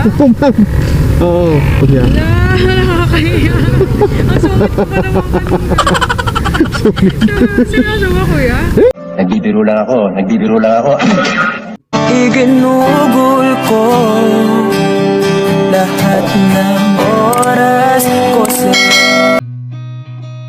Oo, ma'am. Oo, kuya. Wala, nakakahiya. Ang sungit ko pa naman kanina. Seryoso ba kuya? Nagbibiro lang ako, nagbibiro lang ako. Iginugol ko lahat ng oras ko sa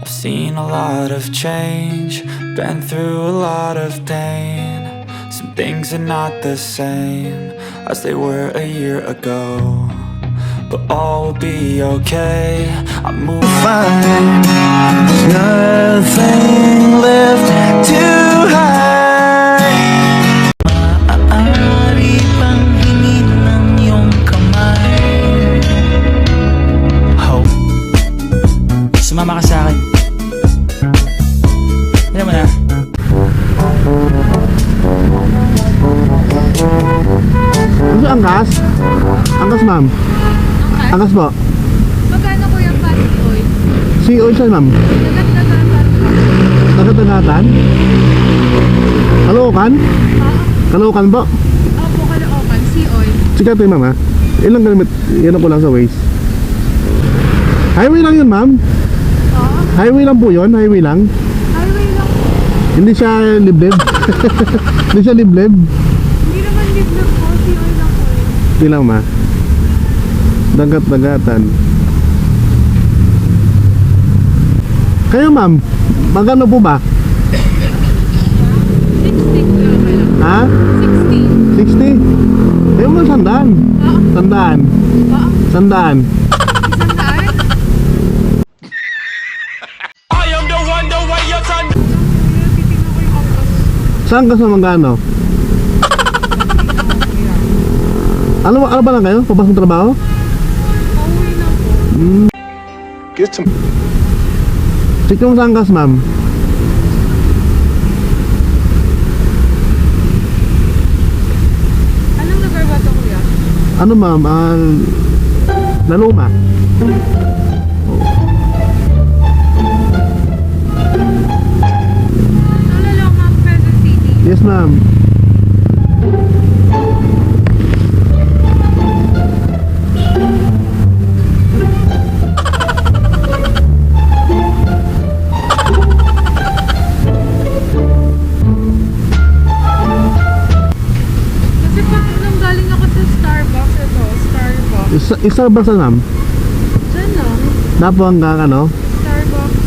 I've seen a lot of change, been through a lot of pain. Some things are not the same as they were a year ago. But all will be okay. I move fine. There's nothing left to hide. Maaari pang hingin ng iyong kamay Hope Sumama ka sa akin Ma'am. Angkas po. Magkano kuya pati oil? Si oil saan, ma'am? Tagatagatan? Kalookan? Kalookan po? Opo, kalookan. Sea oil. Sikat yun, ma'am, ha? Ilang gamit? Yan ko lang sa waste. Highway lang yun, ma'am. Oo. Highway lang po yun. Highway lang. Highway lang po. Hindi siya liblib. Hindi siya liblib. Hindi naman libre po. Sea oil lang po. Hindi lang, ma. Dagat-dagatan. Kayo, ma'am. Magkano po ba? 60 kuya. Okay lang. Ha? 60. 60? Kayo mo sandaan. Oo. Sandaan. Oo. Sandaan. Saan ka sa magkano? Ano, ano ba lang kayo? Papasok trabaho? Pauwi na po. Sige mo sa angkas, ma'am. Anong lugar ba ito kuya? Ano, ma'am? Ah, laluma. City. Yes, ma'am. Starbucks. Isa, isa ba sa ma'am? Diyan lang, Napo hanggang ano? Starbucks.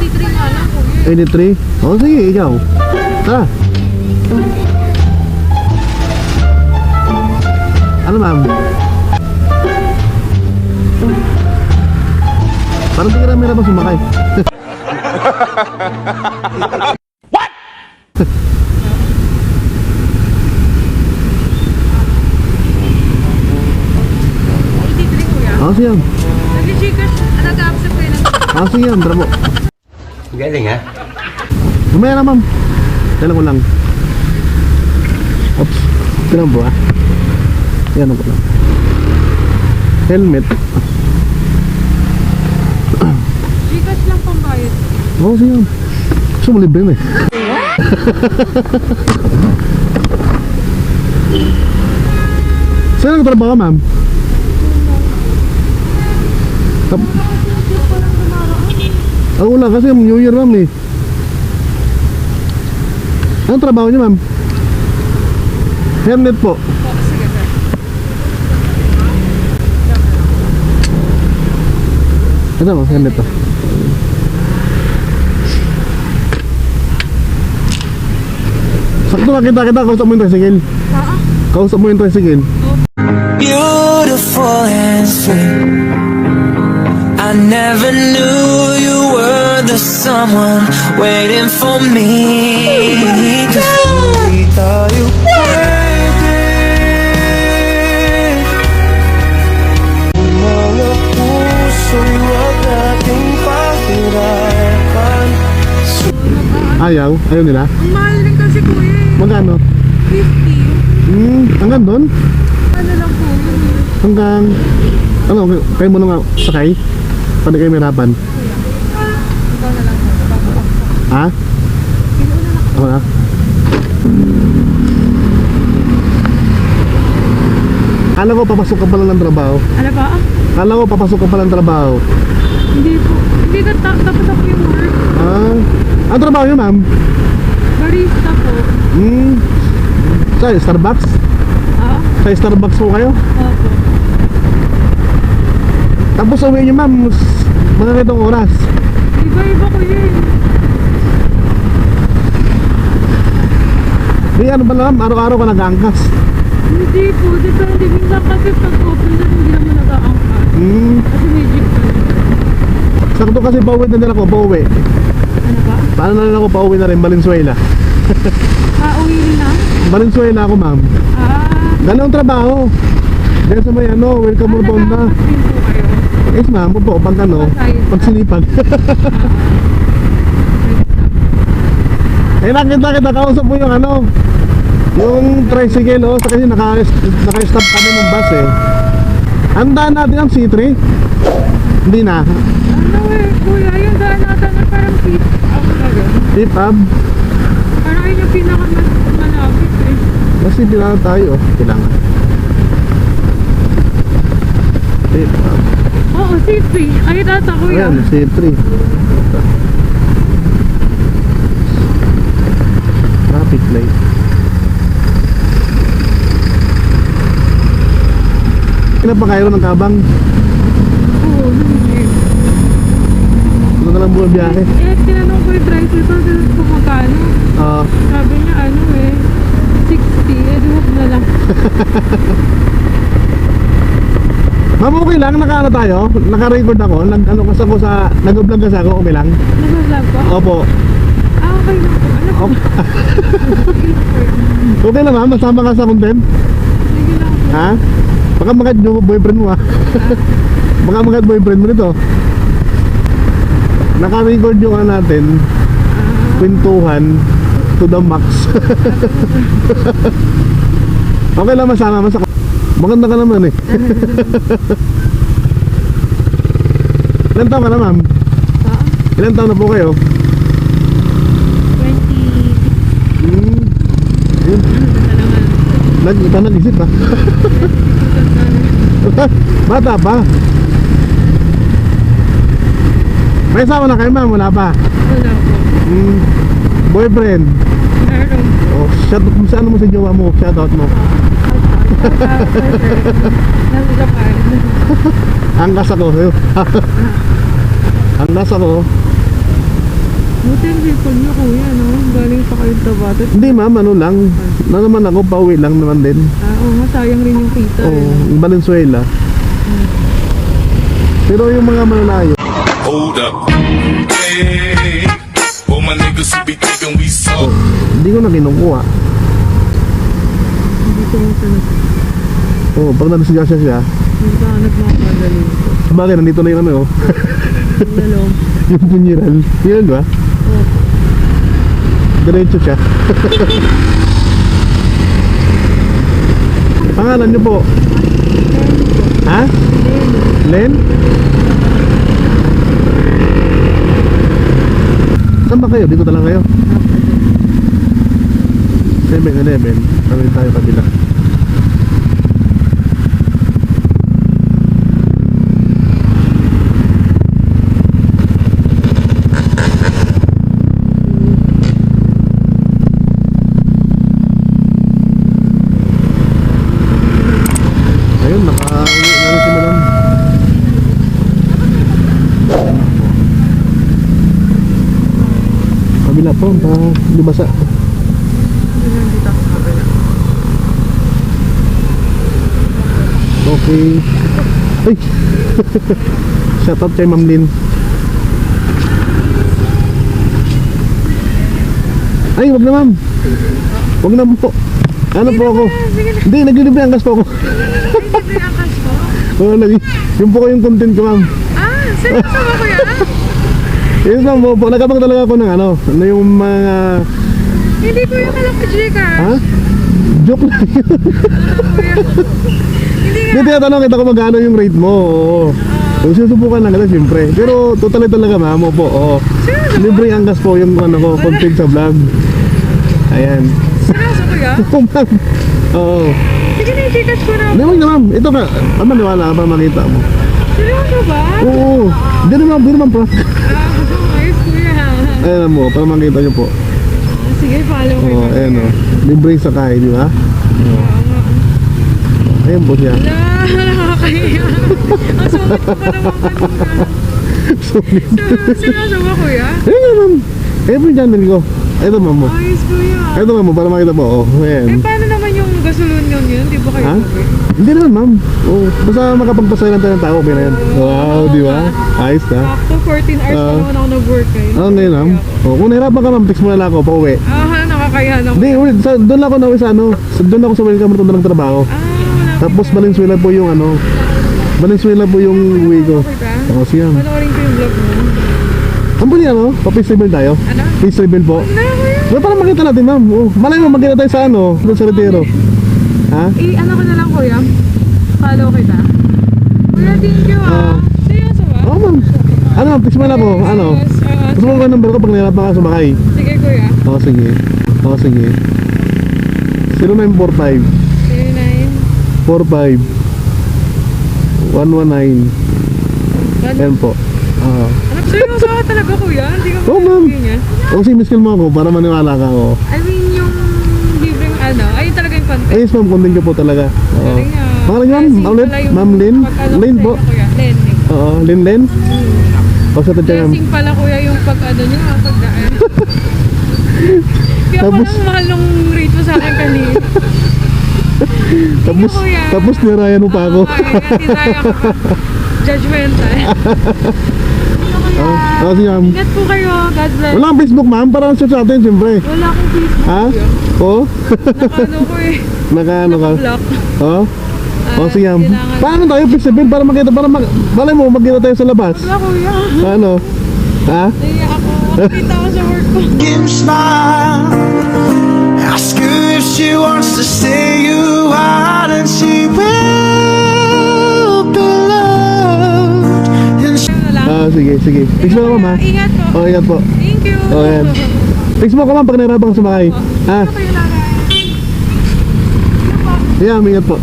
Eighty-three nga lang kuya. 83? O, sige, ikaw. Tara. Ano, ma'am? Parang di ka na sumakay. Eighty-three kuya. O, sige. Nag-gcash, nag-accept kayo ng O, sige, tara po. Galing ha? Mamaya na, ma'am. Kailan ko lang. Oops. Kailan po, ah? Yan po lang. Helmet. Gcash lang sige. ma'am. Gusto mo libre na eh. Saan ma'am? Tap- Ah, wala kasi New Year, ma'am eh. Anong trabaho niyo, ma'am? Helmet po. Po. Ito mo, helmet to. Sakto lang kita kita, kausap mo yung tricycle. Ah, Kausap mo yung tricycle. Beautiful and sweet I never knew you were the someone waiting for me Kasi tayo pwede Mga puso'y huwag nating pahirapan Ayaw, ayaw nila. ang mahal rin kasi kuya. Magkano? 50. Hmm, hanggang doon? Ano lang po yun. Hanggang, ano, kayo mo nung sakay? Paano kayo mahirapan? Ikaw na lang. Ha? Ako na. Kala ko papasok ka pala ng trabaho. Ano ba? Kala ko papasok ka pala ng trabaho. Hindi po. Hindi ka ta tapos ako yung work. Ah, ang trabaho yun ma'am? Barista po. Hmm. Sa Starbucks? Ah, Sa Starbucks po kayo? opo. Tapos uwi niyo ma'am, mga ganitong oras. Iba-iba ko yun. Di ano ba ma'am, araw-araw ka nag-angkas. Hindi po. Depende. Minsan kasi pag open na hindi naman nag-aangkat. Hmm. Kasi may jeep po. Sakto kasi pauwi na din ako, pauwi. Ano ba? Paano na rin ako pauwi na rin, Valenzuela. Ah, uwi na? Valenzuela ako ma'am. Ah. Ganong trabaho. Dahil sa may ano, welcome na. nag-aangkat din po kayo. Yes ma'am, po, pag ano, pag sinipag. eh nakita kita, kausap mo yung ano, yung tricycle, oh, sa kasi naka, naka-stop kami ng bus eh. Handaan natin ang C3? Hindi na. Ano eh, kuya, yung daan natin na parang fit up na gano'n. Tip up. Parang yung pinakamalapit eh. Kasi kailangan tayo, oh. Kailangan. Tip up. Oo, C3. Ay, tata kuya. Ayan, C3. Traffic light. Kailan pa kayo ng kabang? Oo, hindi. Lang buong biyahe. Eh, tinanong ko yung driver ko kung magkano. Ah, Sabi niya, ano eh, 60. Eh, di wag na lang. ma'am, okay lang, naka ano tayo? Naka-record ako, nag ano kasi ako sa, nag-vlog kasi ako, okay lang? Nag-vlog ko? Opo. Ah, okay lang po. Ano po? Okay lang ma'am, masama ka sa content? Sige lang po. Ha? Baka magat yung boyfriend mo ha? Baka magat boyfriend mo nito. Naka-record yung ano natin, kwentuhan to the max. okay lang masama masaka. Maganda ka naman eh. Ilan taon ka na ma'am? Ah, Ilan taon na po kayo? 26 Hmm. Yun. na naman. Nag, ito nag-isip ha? Bata pa. May asawa na kayo ma'am, wala pa. Wala po. Hmm. Boyfriend. Meron. Oh, shout out mo sa ano mo sa jowa mo, shout out mo. Nasa Japan. Angkas ako. Angkas ako. Buti ang cellphone niyo kuya, no? Galing pa kayo Tabato. Hindi ma'am, ano lang. Na naman ako, pauwi lang naman din. Ah, oo nga, sayang rin yung kita. Oh, eh. Valenzuela. Pero yung mga malalayo, Hold up. Hey, all my niggas who be thinking we soft. hindi ko na kinukuha. Hindi ko mo sanag. Oh, pag nagsigasya siya, Hindi ka nagmamagaling nandito na yung ano, oh. Yung dalawang. yung punyiral. Yun ba? Oh, Diretso siya. Pangalan niyo po? Ha? Len? Saan ba kayo? Dito lang kayo? 7-Eleven. Kami tayo kabila. Ayun, naka-uwi na rin si madam. Kabila po, pa lumasa. Okay. Ay! Shout out kay Ma'am Lynn. Ay, wag na ma'am. Wag na po. Ano po ako? Hindi, naglilibre ang gas po ako. Libre ang cash ko. Oo, lagi. Yung po ko yung content ko ma'am. Ah, seryoso ba kuya? Yun ma'am po, nagkabang talaga ako ng ano, ano yung mga... Hindi ko yung alam ko Gcash. Ha? Joke lang yun. Hindi Hindi, tinatanong kita kung magkano yung rate mo. Oo. Ah, Kung sinusubukan lang kita, siyempre. Pero totally talaga, ma'am, opo, oo. Libre ang gas po yung ano ko, content sa vlog. Ayan. Seryoso kuya? Oo, ma'am. Oo. Sige na, i-gcash ko na. Hindi, wag na, ma'am. Ito ka. Ah, maniwala ka para makita mo. Seryoso ba? Oo. Hindi naman, hindi naman prank. Ah. Ayan mo, para makita nyo po. Sige, follow ko. Oo, ayan o. Libre sa kain, di ba? Oo. Ayan po siya. Wala, nakakahiya. Ang sungit ko pa naman kanina. Ser- Seryoso ba kuya? Ayan na, ma'am. Ayan po yung channel ko. Ito, ma'am mo. Ayos kuya. Ito, ma'am mo, para makita mo. Oh, Eh, ayan. paano naman gasolin nyo yun? Di ba kayo Ha? sabi? Hindi naman, ma'am. Oh, basta makapagpasaya lang tayo ng tao, okay na yan. Wow, di ba? Ayos na. Sakto, 14 hours Ah. pa naman ako nag-work eh. Ano ngayon, ma'am? Oh, kung nahirapan ka, ma'am, text mo na lang ako, pauwi. Ah, nakakahiya na Hindi, wait, sa, doon lang ako na sa ano, sa, doon ako sa welcome room ng trabaho. Ah. Tapos Valenzuela po yung ano, Valenzuela po yung uwi ko. Ba? Oh, siya. Panoorin ko yung vlog mo. Ang po niya, no? Pa-face reveal tayo. Ano? Face reveal po. Na kuya. Well, para makita natin, ma'am. Oh, malay mo, magkita tayo sa ano, sa retiro. Ha? Eh, ano ko na lang kuya? Follow kita. Kuya, thank you Ah. ah. Seryoso ba? Oo, ma'am. Ano, text mo na. Ano? Yes, ah, Gusto mo ba number ko pag nahirapan ka sumakay? sige kuya. Oo, sige. Oo, sige. 0945 09. 45 119 Ayan po. Oo. Anak, seryoso ka talaga kuya? Hindi ka Oo, ma'am. O kasi miss call mo ako para maniwala ka ako. I yung content. Ayos ma'am, content ko po talaga. Oo. Niya. Pangalan niyo, ma'am? Ma'am Lynn? Ma'am Lynn? Lynn po? Lynn. Lynn. Oo, Lin Lin? O sa tatya ma'am. Blessing pala kuya yung pag ano niyo, ah, pagdaan. Kaya Tapos- parang mahal nung rate mo sa akin kanina. Tapos, kuya. tapos nirayan mo pa ako. Kaya pa. Judgmental. Oo, oh, sige ma'am. Ingat po kayo. God bless. Wala kang Facebook ma'am, para sa sa atin siyempre. Wala akong Facebook. Ha? Oo? Nakano ko eh. Naka ano ka? Block. Oo? Ah, O sige ma'am. kailangan- Paano tayo festival para makita, para mag... Malay mo, magkita tayo sa labas. Wala kuya. Ano? Ha? Naiya ako. Makita ko sa work ko. him smile. Ask her if she wants to stay a while, sige, mo ka ma'am ha? Ingat po. O, ingat po. Thank you. O, yan. Mo ka ma'am pag nahirapan ka sumakay. Ha? Lang? Yeah, ingat po.